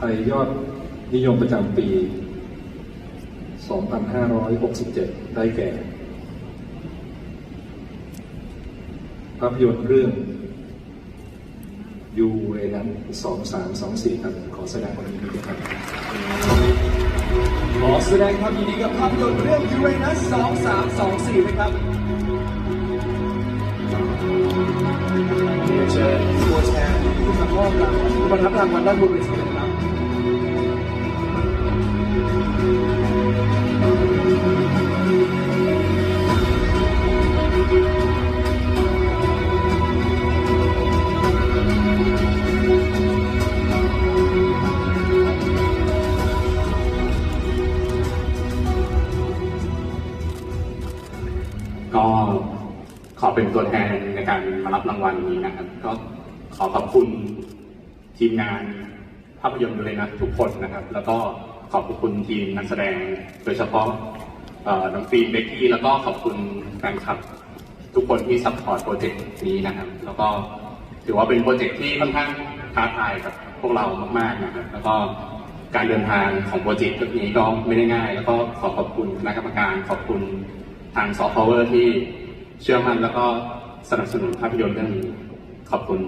ไทยยอดนิยมประจำปี 2567 ได้แก่ ภาพยนตร์เรื่องยูเรนัส2324ครับ ขอแสดงความยินดีด้วยครับ ขอแสดงความยินดีกับภาพยนตร์เรื่องยูเรนัส2324นะครับเรียนเชิญตัวแทนผู้มาอบรางวัลผู้ประทับรางวัลด้านบนเวที ก็ขอเป็นตัวแทนในการมารับรางวัลนี้นะครับ ก็ขอขอบคุณทีมงานภาพยนตร์เลยนะทุกคนนะครับ แล้วก็ขอบคุณทีมนักแสดง โดยเฉพาะน้องฟิล์มเบกกี้แล้วก็ขอบคุณแฟนคลับ ทุกคนที่ซัพพอร์ตโปรเจกต์นี้นะครับ แล้วก็ถือว่าเป็นโปรเจกต์ที่ค่อนข้างท้าทายกับพวกเรามากๆนะครับ แล้วก็การเดินทางของโปรเจกต์นี้ก็ไม่ได้ง่าย แล้วก็ขอขอบคุณคณะกรรมการขอบคุณ ทางซอฟต์พาวเวอร์ที่เชื่อมั่นแล้วก็สนับสนุนภาพยนตร์เรื่องนี้ขอบคุณ